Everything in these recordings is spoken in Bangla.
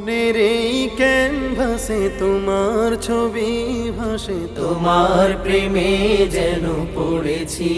মনের এই ক্যানভাসে তোমার ছবি ভাসে তোমার প্রেমে যেন পড়েছি।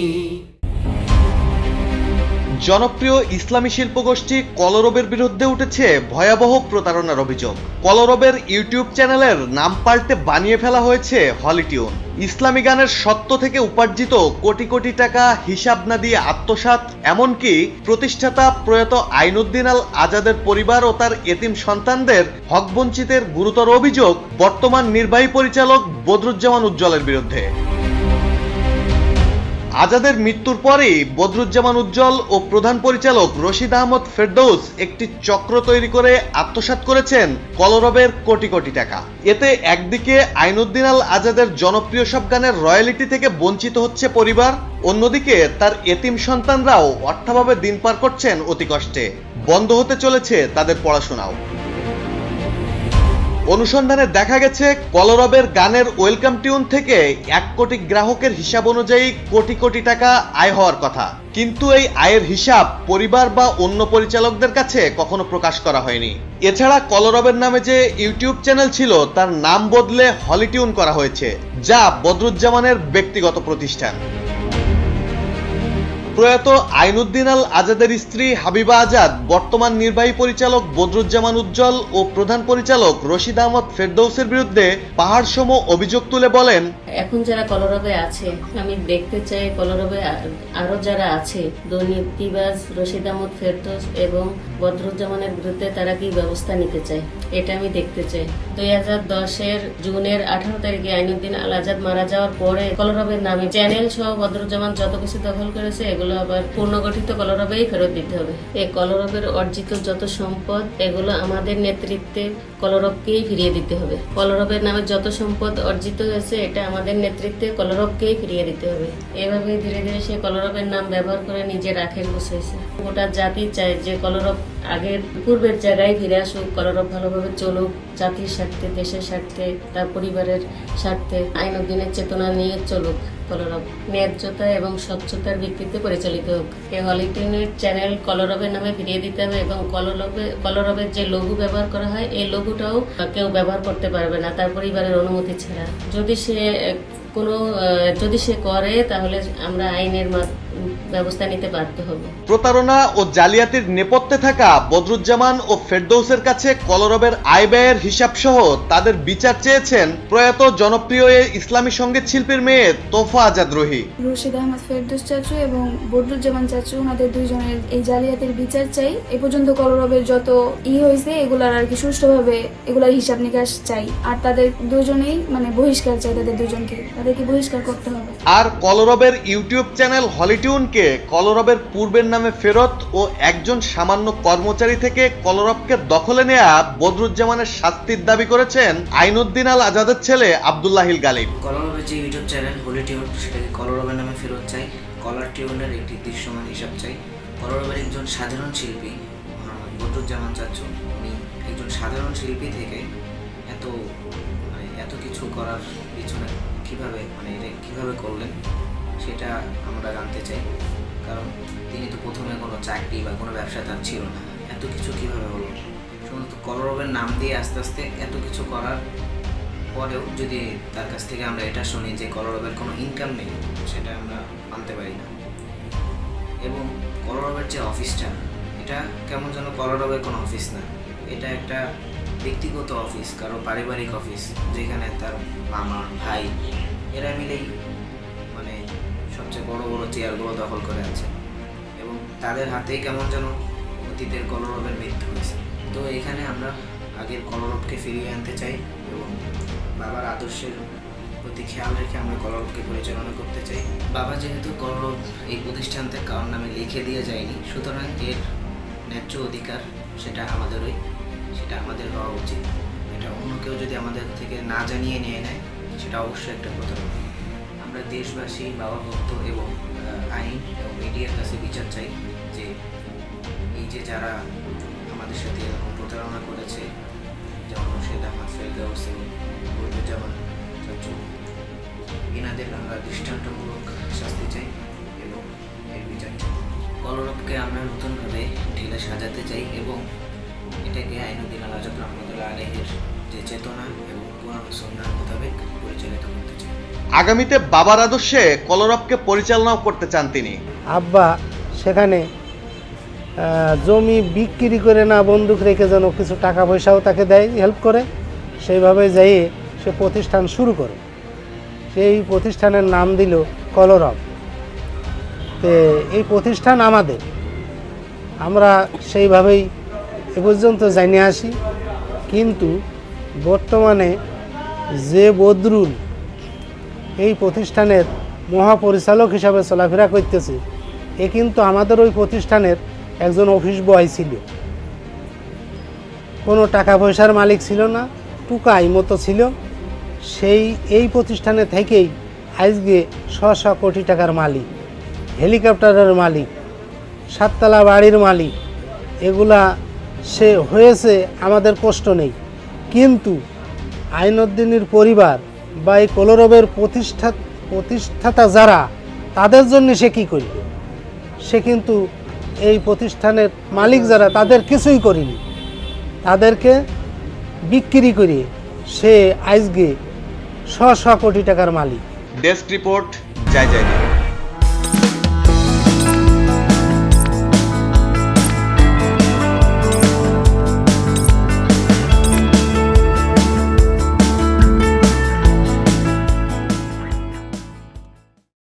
জনপ্রিয় ইসলামী শিল্পগোষ্ঠী কলরবের বিরুদ্ধে উঠেছে ভয়াবহ প্রতারণার অভিযোগ। কলরবের ইউটিউব চ্যানেলের নাম পাল্টে বানিয়ে ফেলা হয়েছে হলিটিউন ইসলামী গানের সত্য থেকে উপার্জিত কোটি কোটি টাকা হিসাব না দিয়ে আত্মসাৎ, এমনকি প্রতিষ্ঠাতা প্রয়াত আইনুদ্দিন আল আজাদের পরিবার ও তার এতিম সন্তানদের হকবঞ্চিতের গুরুতর অভিযোগ বর্তমান নির্বাহী পরিচালক বদরুজ্জামান উজ্জ্বলের বিরুদ্ধে। আজাদের মৃত্যুর পরেই বদরুজ্জামান উজ্জ্বল ও প্রধান পরিচালক রশিদ আহমদ ফেরদৌস একটি চক্র তৈরি করে আত্মসাৎ করেছেন কলরবের কোটি কোটি টাকা। এতে একদিকে আইনুদ্দিন আল আজাদের জনপ্রিয় সব গানের রয়্যালিটি থেকে বঞ্চিত হচ্ছে পরিবার, অন্যদিকে তার এতিম সন্তানরাও অর্থাভাবে দিন পার করছেন অতি কষ্টে। বন্ধ হতে চলেছে তাদের পড়াশোনাও। অনুসন্ধানে দেখা গেছে, কলরবের গানের ওয়েলকাম টিউন থেকে এক কোটি গ্রাহকের হিসাব অনুযায়ী কোটি কোটি টাকা আয় হওয়ার কথা। কিন্তু এই আয়ের হিসাব পরিবার বা অন্য পরিচালকদের কাছে কখনো প্রকাশ করা হয়নি। এছাড়া কলরবের নামে যে ইউটিউব চ্যানেল ছিল, তার নাম বদলে হলিটিউন করা হয়েছে, যা বদরুজ্জামানের ব্যক্তিগত প্রতিষ্ঠান। প্রয়াত আইনুদ্দিন আল আজাদের স্ত্রী হাবিবা আজাদ, বর্তমান নির্বাহী পরিচালক বদরুজ্জামান উজ্জ্বল ও প্রধান পরিচালক রশিদ আহমদ ফেরদৌসের বিরুদ্ধে পাহাড়সম অভিযোগ তুলে বলেন, এখন যারা কলরবে আছে, আমি দেখতে চাই কলরবে আরও যারা আছে দুর্নীতিবাজ রশিদ আহমদ ফেরদৌস এবং বদরুজ্জামানের বিরুদ্ধে তারা কি ব্যবস্থা নিতে চায়, এটা আমি দেখতে চাই। দুই হাজার দশের জুনের আঠারো তারিখে আইনুদ্দিন আল আজাদ মারা যাওয়ার পরে কলরবের নামে চ্যানেল সহ বদরুজ্জামান যত কিছু দখল করেছে এগুলো আবার পুনর্গঠিত কলরবেই ফেরত দিতে হবে। এই কলরবের অর্জিত যত সম্পদ, এগুলো আমাদের নেতৃত্বে কলরবকেই ফিরিয়ে দিতে হবে। কলরবের নামে যত সম্পদ অর্জিত হয়েছে, এটা আমাদের নেতৃত্বে কলরবকেই ফিরিয়ে দিতে হবে। এভাবে ধীরে ধীরে সে কলরবের নাম ব্যবহার করে নিজে আখের বসেছে গোটা জাতি চায় যে কলরব আগের পূর্বের জায়গায় ফিরে আসুক কলরব ভালোভাবে চলুক, জাতির স্বার্থে, দেশের স্বার্থে, তার পরিবারের স্বার্থে, আইন অধীনের চেতনা নিয়ে চলুক, কলরব ন্যায্যতা এবং স্বচ্ছতার ভিত্তিতে পরিচালিত হোক। এই হলিটিনের চ্যানেল কলরবের নামে ফিরিয়ে দিতে হবে এবং কলরবে কলরবের যে লঘু ব্যবহার করা হয়, এই লঘুটাও কেউ ব্যবহার করতে পারবে না, তার পরিবারের অনুমতি ছাড়া। যদি সে, কোনো, যদি সে করে, তাহলে আমরা আইনের মা- ব্যবস্থা নিতে বাধ্য হব। প্রতারণা ও জালিয়াতির নেপথ্যে থাকা বদরুজ্জামান ও ফেরদৌসের কাছে কলরবের আয় ব্যয়ের হিসাব সহ তাদের বিচার চেয়েছেন প্রয়াত জনপ্রিয় এই ইসলামী সংগীত শিল্পীর মেয়ে তোফা আজাদ রহি। রশিদ আহমদ ফেরদৌস চাচু এবং বদরুজ্জামান চাচু ওনাদের দুইজনের এই জালিয়াতির বিচার চাই। এ পর্যন্ত কলরবের যত ই হয়েছে এগুলার আর কি সুষ্ঠুভাবে এগুলার হিসাব নিকাশ চাই। আর তাদের দুজনেই মানে বহিষ্কার চাই তাদের দুজনকে তাদেরকে বহিষ্কার করতে হবে। আর কলরবের ইউটিউব চ্যানেল হলিটিউনকে কলরবের পূর্বের নামে ফেরত ও একজন সামান্য কর্মচারী থেকে কলরবকে দখলে নেয়া বদরুজ্জামানের শাস্তির দাবি করেছেন আইনুদ্দিন আল আজাদের ছেলে আবদুল্লাহিল গালিব। কলরবের যে ইউটিউব চ্যানেল হোলি টিউন সেটাকে কলরবের নামে ফেরত চাই। কলার টিউনের একটি দৃশ্যমান হিসাব চাই। কলরবের একজন সাধারণ শিল্পী বদরুজ্জামান চাচ্চু উনি একজন সাধারণ শিল্পী থেকে এত মানে এত কিছু করার পিছনে কীভাবে মানে এটা কীভাবে করলেন, সেটা আমরা জানতে চাই। কারণ তিনি তো প্রথমে কোনো চাকরি বা কোনো ব্যবসা তার ছিল না। এত কিছু কীভাবে হলো? শুধু কলরবের নাম দিয়ে আস্তে আস্তে এত কিছু করার পরেও যদি তার কাছ থেকে আমরা এটা শুনি যে কলরবের কোনো ইনকাম নেই, সেটা আমরা মানতে পারি না। এবং কলরবের যে অফিসটা এটা কেমন যেন কলরবের কোনো অফিস না। এটা একটা ব্যক্তিগত অফিস, কারও পারিবারিক অফিস, যেখানে তার মামা, ভাই, এরা মিলেই মানে সবচেয়ে বড় বড় চেয়ারগুলো দখল করে আছে এবং তাদের হাতেই কেমন যেন অতীতের কলরবের মৃত্যু হয়েছে। তো এখানে আমরা আগের কলরবকে ফিরিয়ে আনতে চাই এবং বাবার আদর্শের প্রতি খেয়াল রেখে আমরা কলরবকে পরিচালনা করতে চাই। বাবা যেহেতু কলরব এই প্রতিষ্ঠানতে কারোর নামে লিখে দিয়ে যায়নি, সুতরাং এর ন্যায্য অধিকার সেটা আমাদেরই। সেটা আমাদের হওয়া উচিত। এটা অন্য কেউ যদি আমাদের থেকে না জানিয়ে নিয়ে নেয়, সেটা অবশ্যই একটা প্রতারণা। আমরা দেশবাসী বাবা ভক্ত এবং আইন এবং মিডিয়ার কাছে বিচার চাই যে এই যে যারা আমাদের সাথে এরকম প্রতারণা করেছে, যেমন রশিদ আহমদ ফেরদাউস এবং বদরুজ্জামান চাচু, এনাদের আমরা দৃষ্টান্তমূলক শাস্তি চাই এবং এর বিচার চাই। কলরবকে আমরা নতুনভাবে ঢেলে সাজাতে চাই এবং এটাকে আইনুদ্দিন আল আজাদ রহমতুল্লাহ আলহের যে চেতনা এবং কোরআন সুন্নাহ মোতাবেক পরিচালিত করতে চাই আগামীতে বাবার আদর্শে কলরবকে পরিচালনাও করতে চান তিনি। আব্বা সেখানে জমি বিক্রি করে না বন্দুক রেখে যেন কিছু টাকা পয়সাও তাকে দেয় হেল্প করে সেইভাবে যাইয়ে সে প্রতিষ্ঠান শুরু করে। সেই প্রতিষ্ঠানের নাম দিল কলরব। তে এই প্রতিষ্ঠান আমাদের। আমরা সেইভাবেই এ পর্যন্ত জানি আসি, কিন্তু বর্তমানে যে বদরুল এই প্রতিষ্ঠানের মহাপরিচালক হিসাবে চলাফেরা করতেছে, এ কিন্তু আমাদের ওই প্রতিষ্ঠানের একজন অফিস বয় ছিল। কোনো টাকা পয়সার মালিক ছিল না টুকাই মতো ছিল। সেই, এই প্রতিষ্ঠানে থেকেই আজকে শ শ কোটি টাকার মালিক, হেলিকপ্টারের মালিক, সাততলা বাড়ির মালিক, এগুলা সে হয়েছে আমাদের কষ্ট নেই। কিন্তু আইনউদ্দিনের পরিবার বা এই কলরবের প্রতিষ্ঠা, প্রতিষ্ঠাতা যারা, তাদের জন্য সে কী করবে সে কিন্তু এই প্রতিষ্ঠানের মালিক যারা, তাদের কিছুই করিনি। তাদেরকে বিক্রি করে সে আজকে শ শ কোটি টাকার মালিক। ডেস্ক রিপোর্ট, জয় জয়